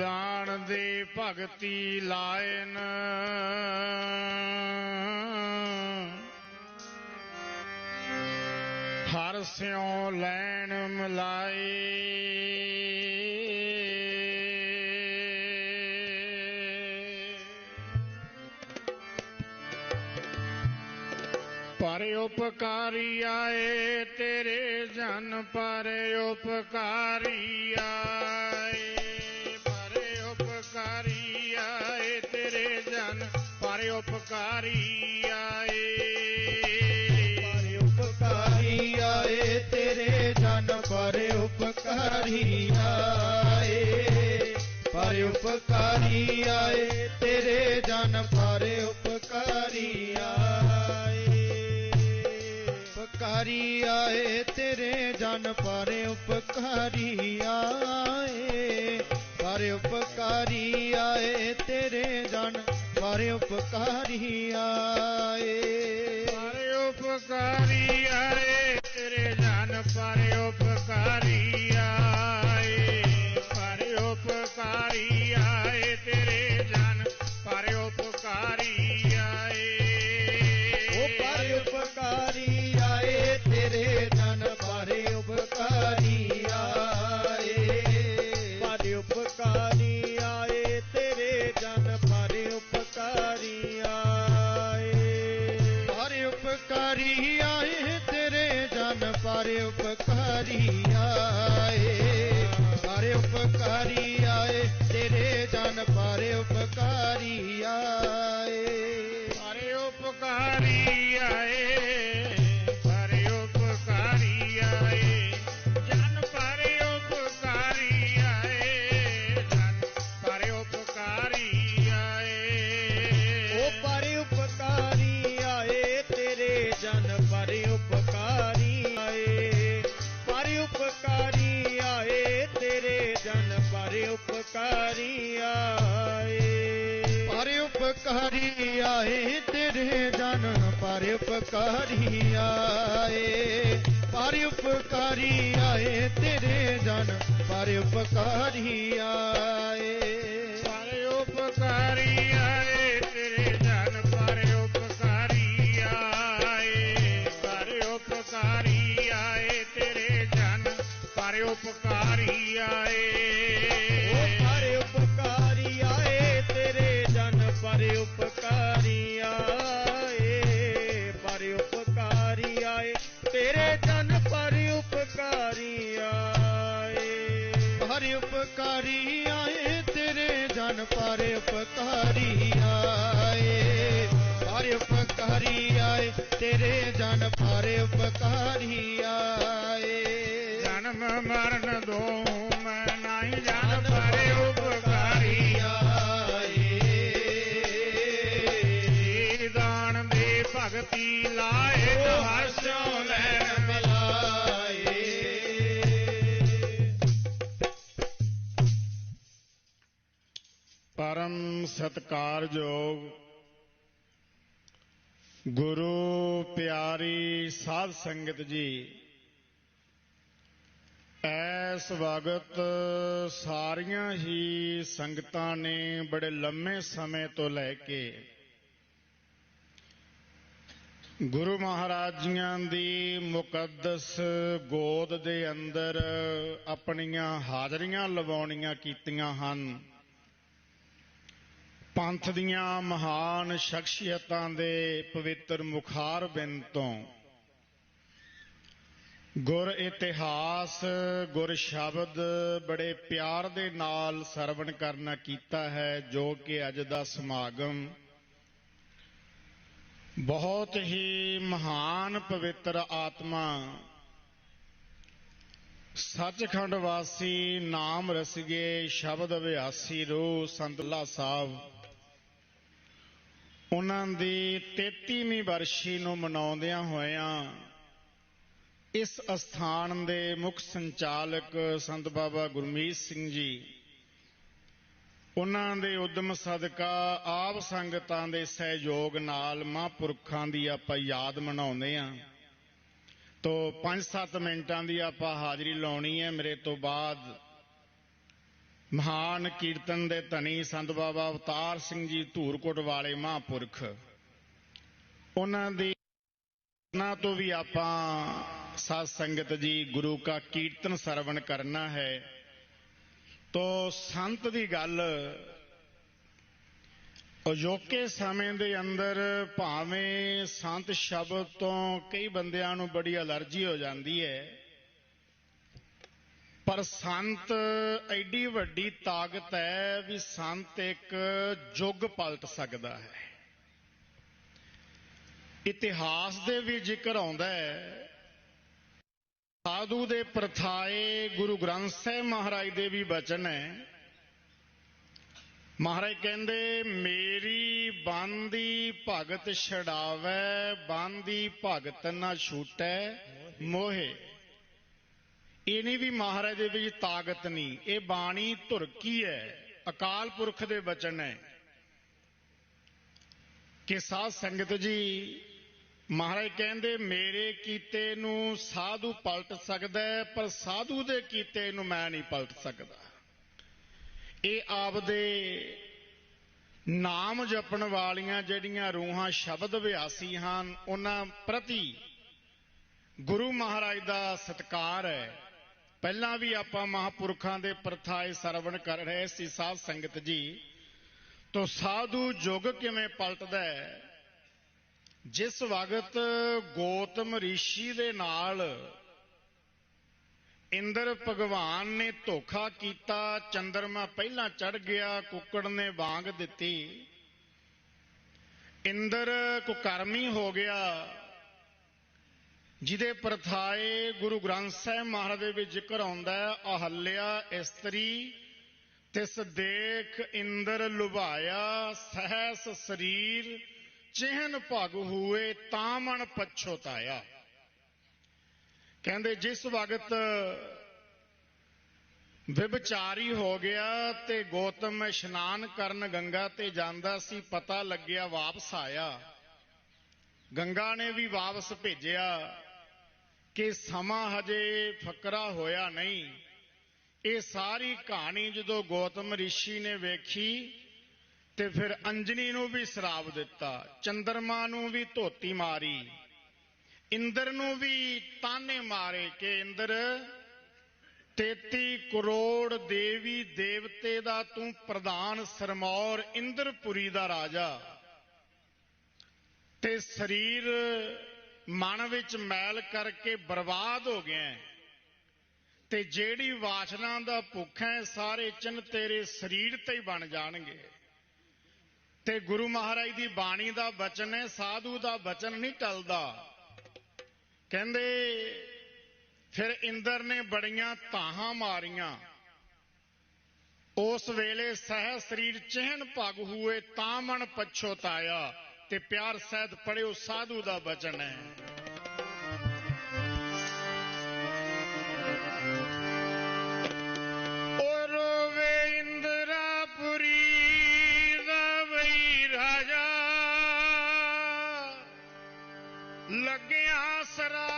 ਦਾਨ ਦੇ ਭਗਤੀ ਲਾਇਨ। ਹਰ ਸਿਉ ਲੈਣ ਮਲਾਏ। ਪਰ ਉਪਕਾਰੀ ਆਏ ਤੇਰੇ ਜਨ, ਪਰ ਉਪਕਾਰੀ ਆਏ ਉਪਕਾਰੀ ਆਏ ਪਰ ਉਪਕਾਰੀ ਆਏ ਤੇਰੇ ਜਨ ਪਰ ਉਪਕਾਰੀ ਆਏ ਉਪਕਾਰੀ ਆਏ ਤੇਰੇ ਜਨ ਪਰ ਉਪਕਾਰੀ ਆਏ ਪਰ ਉਪਕਾਰੀ ਆਏ ਤੇਰੇ ਜਨ ਪਰ ਉਪਕਾਰੀ ਆਏ ਪਰ ਉਪਕਾਰੀ ਆਏ ਤੇਰੇ ਜਨ ਪਰ ਜਨ ਪਰ ਉਪਕਾਰੀ ਆਏ ਪਰ ਉਪਕਾਰੀ ਆਏ ਤੇਰੇ ਜਨ ਪਰ ਉਪਕਾਰੀ ਜਨ ਉਪਕਾਰੀ ਆਏ ਪਰ ਉਪਕਾਰੀ ਆਏ ਤੇਰੇ ਜਨ ਪਰ ਉਪਕਾਰੀ ਆਏ। ਪਰਮ ਸਤਕਾਰਯੋਗ ਗੁਰੂ ਪਿਆਰੀ ਸਾਧ ਸੰਗਤ ਜੀ। ਐਸ ਵਕਤ ਸਾਰੀਆਂ ਹੀ ਸੰਗਤਾਂ ਨੇ ਬੜੇ ਲੰਮੇ ਸਮੇਂ ਤੋਂ ਲੈ ਕੇ ਗੁਰੂ ਮਹਾਰਾਜ ਜੀਆਂ ਦੀ ਮੁਕੱਦਸ ਗੋਦ ਦੇ ਅੰਦਰ ਆਪਣੀਆਂ ਹਾਜ਼ਰੀਆਂ ਲਵਾਉਣੀਆਂ ਕੀਤੀਆਂ ਹਨ। ਪੰਥ ਦੀਆਂ ਮਹਾਨ ਸ਼ਖਸੀਅਤਾਂ ਦੇ ਪਵਿੱਤਰ ਮੁਖਾਰ ਬਿੰਦ ਤੋਂ ਗੁਰ ਇਤਿਹਾਸ, ਗੁਰ ਸ਼ਬਦ ਬੜੇ ਪਿਆਰ ਦੇ ਨਾਲ ਸਰਵਣ ਕਰਨਾ ਕੀਤਾ ਹੈ, ਜੋ ਕਿ ਅੱਜ ਦਾ ਸਮਾਗਮ ਬਹੁਤ ਹੀ ਮਹਾਨ ਪਵਿੱਤਰ ਆਤਮਾ, ਸੱਚਖੰਡ ਵਾਸੀ, ਨਾਮ ਰਸਗੇ ਸ਼ਬਦ ਅਭਿਆਸੀ ਰੂਹ ਸੰਤਲਾ ਸਾਹਿਬ ਉਹਨਾਂ ਦੀ 33ਵੀਂ ਵਰਸ਼ੀ ਨੂੰ ਮਨਾਉਂਦਿਆਂ ਹੋਇਆਂ ਇਸ ਅਸਥਾਨ ਦੇ ਮੁੱਖ ਸੰਚਾਲਕ ਸੰਤ ਬਾਬਾ ਗੁਰਮੀਤ ਸਿੰਘ ਜੀ, ਉਹਨਾਂ ਦੇ ਉਦਮ ਸਦਕਾ ਆਪ ਸੰਗਤਾਂ ਦੇ ਸਹਿਯੋਗ ਨਾਲ ਮਹਾਂਪੁਰਖਾਂ ਦੀ ਆਪਾਂ ਯਾਦ ਮਨਾਉਂਦੇ ਆਂ। ਤੋ 5-7 ਮਿੰਟਾਂ ਦੀ ਆਪਾਂ ਹਾਜ਼ਰੀ ਲਾਉਣੀ ਹੈ। ਮੇਰੇ ਤੋਂ ਬਾਅਦ ਮਹਾਨ ਕੀਰਤਨ ਦੇ ਧਨੀ ਸੰਤ ਬਾਬਾ ਅਵਤਾਰ ਸਿੰਘ ਜੀ ਧੂਰਕੋਟ ਵਾਲੇ ਮਹਾਂਪੁਰਖ। ਉਹਨਾਂ ਦੀ ਉਹਨਾਂ ਤੋਂ ਵੀ ਆਪਾਂ ਸਾਧ ਸੰਗਤ ਜੀ ਗੁਰੂ ਕਾ ਕੀਰਤਨ ਸਰਵਣ ਕਰਨਾ ਹੈ। ਤੋ ਸੰਤ ਦੀ ਗੱਲ, ਅਜੋਕੇ ਸਮੇਂ ਦੇ ਅੰਦਰ ਭਾਵੇਂ ਸੰਤ ਸ਼ਬਦ ਤੋਂ ਕਈ ਬੰਦਿਆਂ ਨੂੰ ਬੜੀ ਅਲਰਜੀ ਹੋ ਜਾਂਦੀ ਹੈ ਪਰ ਸੰਤ ਐਡੀ ਵੱਡੀ ਤਾਕਤ ਹੈ ਵੀ ਸੰਤ ਇੱਕ ਯੁੱਗ ਪਲਟ ਸਕਦਾ ਹੈ। ਇਤਿਹਾਸ ਦੇ ਵੀ ਜ਼ਿਕਰ ਆਉਂਦਾ ਹੈ। ਸਾਧੂ ਦੇ ਪ੍ਰਥਾਏ ਗੁਰੂ ਗ੍ਰੰਥ ਸਾਹਿਬ ਮਹਾਰਾਜ ਦੇ ਵੀ ਬਚਨ ਹੈ। ਮਹਾਰਾਜ ਕਹਿੰਦੇ, ਮੇਰੀ ਬੰਦੀ ਭਗਤ ਛਡਾਵੇ, ਬੰਦੀ ਭਗਤ ਨਾ ਛੂਟੈ ਮੋਹੇ। ਇਹ ਨਹੀਂ ਵੀ ਮਹਾਰਾਜ ਦੇ ਵਿੱਚ ਤਾਕਤ ਨਹੀਂ। ਇਹ ਬਾਣੀ ਧੁਰਕੀ ਹੈ, ਅਕਾਲ ਪੁਰਖ ਦੇ ਬਚਨ ਹੈ। ਕਿ ਸਾਧ ਸੰਗਤ ਜੀ, ਮਹਾਰਾਜ ਕਹਿੰਦੇ, ਮੇਰੇ ਕੀਤੇ ਨੂੰ ਸਾਧੂ ਪਲਟ ਸਕਦਾ ਪਰ ਸਾਧੂ ਦੇ ਕੀਤੇ ਨੂੰ ਮੈਂ ਨਹੀਂ ਪਲਟ ਸਕਦਾ। ਇਹ ਆਪਦੇ ਨਾਮ ਜਪਣ ਵਾਲੀਆਂ ਜਿਹੜੀਆਂ ਰੂਹਾਂ ਸ਼ਬਦ ਵਿਆਸੀ ਹਨ, ਉਹਨਾਂ ਪ੍ਰਤੀ ਗੁਰੂ ਮਹਾਰਾਜ ਦਾ ਸਤਕਾਰ ਹੈ। ਪਹਿਲਾਂ ਵੀ ਆਪਾਂ ਮਹਾਪੁਰਖਾਂ ਦੇ ਪ੍ਰਥਾਏ ਸਰਵਣ ਕਰ ਰਹੇ ਸੀ ਸਾਧ ਸੰਗਤ ਜੀ। ਤੋਂ ਸਾਧੂ ਯੁੱਗ ਕਿਵੇਂ ਪਲਟਦਾ ਹੈ? ਜਿਸ ਵਕਤ ਗੋਤਮ ઋષਿ ਦੇ ਨਾਲ ਇੰਦਰ ਭਗਵਾਨ ਨੇ ਧੋਖਾ ਕੀਤਾ, ਚੰਦਰਮਾ ਪਹਿਲਾਂ ਚੜ ਗਿਆ, ਕੁੱਕੜ ਨੇ ਵਾਂਗ ਦਿੱਤੀ। ਇੰਦਰ ਕੁਕਰਮੀ ਹੋ ਗਿਆ। ਜਿਹਦੇ ਪ੍ਰਥਾਏ ਗੁਰੂ ਗ੍ਰੰਥ ਸਾਹਿਬ ਮਹਾਰਾਜ ਦੇ ਵਿੱਚ ਜ਼ਿਕਰ ਆਉਂਦਾ ਹੈ, ਅਹਲਿਆ ਇਸਤਰੀ, ਤਿਸ ਦੇਖ ਇੰਦਰ ਲੁਭਾਇਆ, ਸਹਸ ਸਰੀਰ, ਚਿਹਨ ਭਗ ਹੋਏ, ਤਾਂ ਮਨ ਪਛੋਤਾਇਆ ਕਹਿੰਦੇ ਜਿਸ ਵਕਤ ਵਿਭਚਾਰੀ ਹੋ ਗਿਆ ਤੇ ਗੌਤਮ ਇਸ਼ਨਾਨ ਕਰਨ ਗੰਗਾ ਤੇ ਜਾਂਦਾ ਸੀ, ਪਤਾ ਲੱਗਿਆ ਵਾਪਸ ਆਇਆ। ਗੰਗਾ ਨੇ ਵੀ ਵਾਪਸ ਭੇਜਿਆ। ਕਿ ਸਮਾਂ ਹਜੇ ਫਕਰਾ ਹੋਇਆ ਨਹੀਂ। ਇਹ ਸਾਰੀ ਕਹਾਣੀ ਜਦੋਂ ਗੌਤਮ ઋષਿ ਨੇ ਵੇਖੀ ਤੇ ਫਿਰ ਅੰਜਨੀ ਨੂੰ ਵੀ ਸ਼ਰਾਪ ਦਿੱਤਾ, ਚੰਦਰਮਾ ਨੂੰ ਵੀ ਧੋਤੀ ਮਾਰੀ, ਇੰਦਰ ਨੂੰ ਵੀ ਤਾਨੇ ਮਾਰੇ ਕਿ ਇੰਦਰ 33 ਕਰੋੜ ਦੇਵੀ ਦੇਵਤੇ ਦਾ ਤੂੰ ਪ੍ਰਧਾਨ ਸਰਮੌਰ ਇੰਦਰਪੁਰੀ ਦਾ ਰਾਜਾ। ਤੇ ਸਰੀਰ ਮਨ ਵਿੱਚ ਮੈਲ ਕਰਕੇ ਬਰਬਾਦ ਹੋ ਗਿਆ ਤੇ ਜਿਹੜੀ ਵਾਸਨਾ ਦਾ ਭੁੱਖ ਹੈ, ਸਾਰੇ ਚਿੰਨ ਤੇਰੇ ਸਰੀਰ ਤੇ ਹੀ ਬਣ ਜਾਣਗੇ। ਤੇ ਗੁਰੂ ਮਹਾਰਾਜ ਦੀ ਬਾਣੀ ਦਾ ਬਚਨ ਹੈ, ਸਾਧੂ ਦਾ ਬਚਨ ਨਹੀਂ ਟਲਦਾ। ਕਹਿੰਦੇ, ਫਿਰ ਇੰਦਰ ਨੇ ਬੜੀਆਂ ਤਾਹਾਂ ਮਾਰੀਆਂ। ਉਸ ਵੇਲੇ ਸਹਿ ਸਰੀਰ ਚਿਹਨ ਭਗ ਹੋਏ, ਤਾਂ ਮਨ ਪਛੋਤਾਇਆ। ਤੇ ਪਿਆਰ ਸਹਿਤ ਪੜਿਓ ਸਾਧੂ ਦਾ ਬਚਨ ਹੈ ਓ ਰੋਵੇ ਇੰਦਰਾਪੁਰੀ ਦਾ ਵਈ ਰਾਜਾ ਲੱਗਿਆ ਸਰਾਪਾਂ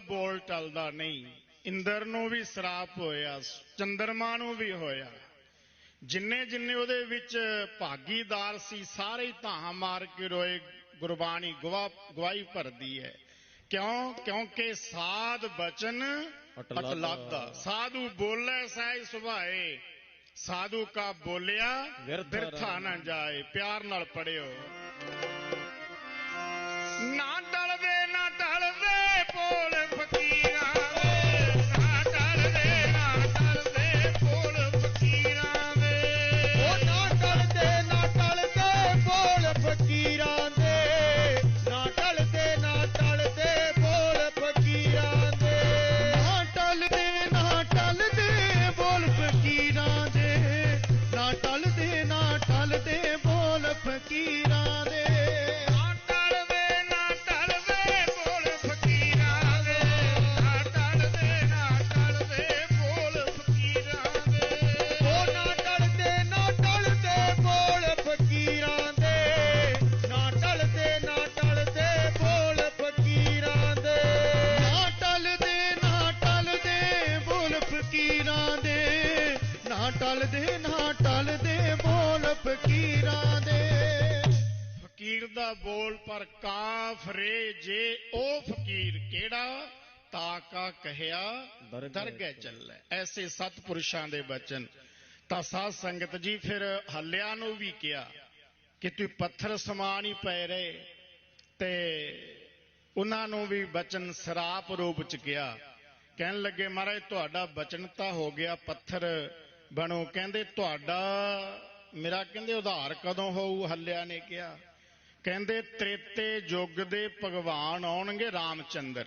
ਬੋਲ ਟਲਦਾ ਨਹੀਂ ਇੰਦਰ ਨੂੰ ਵੀ ਸਰਾਪ ਹੋਇਆ ਚੰਦਰਮਾ ਨੂੰ ਵੀ ਹੋਇਆ। ਜਿੰਨੇ ਜਿੰਨੇ ਉਹਦੇ ਵਿੱਚ ਭਾਗੀਦਾਰ ਸੀ ਸਾਰੇ ਧਾਹਾਂ ਮਾਰ ਕੇ ਰੋਏ ਗੁਰਬਾਣੀ ਗਵਾ ਗਵਾਹੀ ਭਰਦੀ ਹੈ। ਕਿਉਂ? ਕਿਉਂਕਿ ਸਾਧ ਬਚਨ ਅਟਲਾਦਾ। ਸਾਧੂ ਬੋਲੇ ਸਹਿ ਸੁਭਾਏ ਸਾਧੂ ਕਾ ਬੋਲਿਆ ਵਿਰਥ ਨਾ ਜਾਏ ਪਿਆਰ ਨਾਲ ਪੜਿਓ ਨਾ ਕਹਿਆ ਦਰਗਹਿ ਚੱਲੈ। ਐਸੇ ਸਤਪੁਰਸ਼ਾਂ ਦੇ ਬਚਨ। ਤਾਂ ਸਾਧ ਸੰਗਤ ਜੀ ਫਿਰ ਹੱਲਿਆਂ ਨੂੰ ਵੀ ਕਿਹਾ ਕਿ ਤੂੰ ਪੱਥਰ ਸਮਾਨ ਹੀ ਪਏ ਰਹੇ। ਤੇ ਉਹਨਾਂ ਨੂੰ ਵੀ ਬਚਨ ਸਰਾਪ ਰੂਪ ਚ ਕਿਹਾ। ਕਹਿਣ ਲੱਗੇ ਮਹਾਰਾਜ ਤੁਹਾਡਾ ਬਚਨ ਤਾਂ ਹੋ ਗਿਆ ਪੱਥਰ ਬਣੋ। ਕਹਿੰਦੇ ਤੁਹਾਡਾ ਮੇਰਾ ਕਹਿੰਦੇ ਉਧਾਰ ਕਦੋਂ ਹੋਊ? ਹੱਲਿਆ ਨੇ ਕਿਹਾ। ਕਹਿੰਦੇ ਤ੍ਰੇਤੇ ਯੁੱਗ ਦੇ ਭਗਵਾਨ ਆਉਣਗੇ ਰਾਮਚੰਦਰ।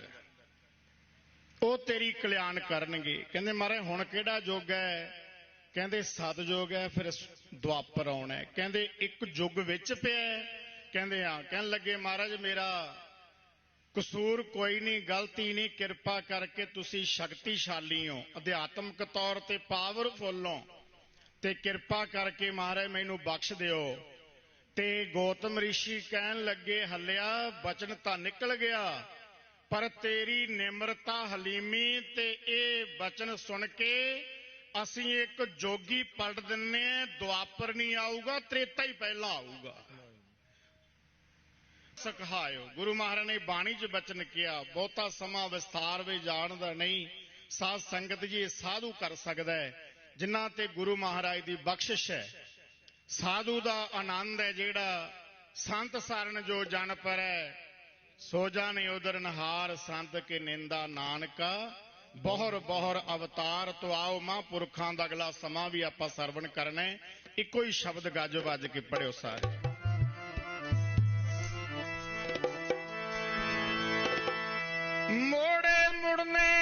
ਉਹ ਤੇਰੀ ਕਲਿਆਣ ਕਰਨਗੇ। ਕਹਿੰਦੇ, ਮਹਾਰਾਜ, ਹੁਣ ਕਿਹੜਾ ਯੁੱਗ ਹੈ? ਕਹਿੰਦੇ ਸਤਜੁਗ ਹੈ, ਫਿਰ ਦੁਆਪਰ ਆਉਣਾ ਹੈ। ਕਹਿੰਦੇ, ਇੱਕ ਯੁੱਗ ਵਿੱਚ ਪਿਆ ਕਹਿੰਦੇ, ਹਾਂ। ਕਹਿਣ ਲੱਗੇ, ਮਹਾਰਾਜ, ਮੇਰਾ ਕਸੂਰ ਕੋਈ ਨਹੀਂ, ਗਲਤੀ ਨਹੀਂ, ਕਿਰਪਾ ਕਰਕੇ ਤੁਸੀਂ ਸ਼ਕਤੀਸ਼ਾਲੀ ਹੋ। ਅਧਿਆਤਮਕ ਤੌਰ ਤੇ ਪਾਵਰਫੁੱਲ ਹੋ ਤੇ ਕਿਰਪਾ ਕਰਕੇ, ਮਹਾਰਾਜ, ਮੈਨੂੰ ਬਖਸ਼ ਦਿਓ। ਤੇ ਗੌਤਮ ਰਿਸ਼ੀ ਕਹਿਣ ਲੱਗੇ, ਹੱਲਿਆ, ਬਚਨ ਤਾਂ ਨਿਕਲ ਗਿਆ। ਪਰ ਤੇਰੀ ਨਿਮਰਤਾ ਹਲੀਮੀ ਤੇ ਇਹ ਬਚਨ ਸੁਣ ਕੇ ਅਸੀਂ ਇੱਕ ਜੋਗੀ ਪਲਟ ਦਿੰਨੇ ਆ ਦੁਆਪਰ ਨਹੀਂ ਆਊਗਾ, ਤ੍ਰੇਤਾ ਹੀ ਪਹਿਲਾਂ ਆਊਗਾ। ਸਖਾਇਓ। ਗੁਰੂ ਮਹਾਰਾਜ ਨੇ ਬਾਣੀ 'ਚ ਬਚਨ ਕਿਹਾ, ਬਹੁਤਾ ਸਮਾਂ ਵਿਸਥਾਰ ਵਿੱਚ ਜਾਣਦਾ ਨਹੀਂ, ਸਾਧ ਸੰਗਤ ਜੀ ਇਹ ਸਾਧੂ ਕਰ ਸਕਦਾ ਹੈ, ਜਿਨ੍ਹਾਂ ਤੇ ਗੁਰੂ ਮਹਾਰਾਜ ਦੀ ਬਖਸ਼ਿਸ਼ ਹੈ। ਸਾਧੂ ਦਾ ਆਨੰਦ ਹੈ ਜਿਹੜਾ ਸੰਤ ਸਰਨ ਜੋ ਜਨ ਹੈ ਸੋ ਜਾਣੇ ਉਦਰ ਨਹਾਰ ਸੰਤ ਕੇ ਨਿੰਦਾ ਨਾਨਕਾ, ਬਹੁਰ ਬਹੁਰ ਅਵਤਾਰ, ਤੋਂ ਆਓ ਮਹਾਂਪੁਰਖਾਂ ਦਾ ਅਗਲਾ ਸਮਾਂ ਵੀ ਆਪਾਂ ਸਰਵਣ ਕਰਨਾ ਹੈ। ਇੱਕੋ ਹੀ ਸ਼ਬਦ ਗਾਜੋ ਵੱਜ ਕੇ ਪੜਿਓ ਸਾਰੇ। ਮੋੜੇ ਮੁੜਨੇ